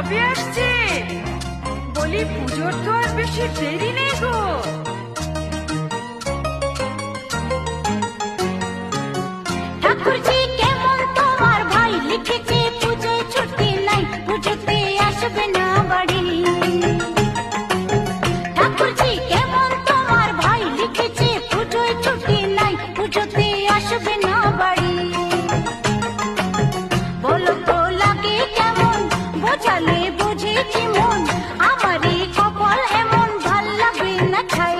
কবে আসছে? বলি পুজোর তো আর বেশি দেরি নেই গো। ঠাকুরজি, কেমন তোমার ভাই? লিখেছে পুজো না বাড়ি। ঠাকুরজি, কেমন ভাই? লিখেছে পুজো ছুটি নাই, পুজোতে বোঝালে বুঝেছি মন। আমারই কপাল এমন ভালো লাগবে না খাই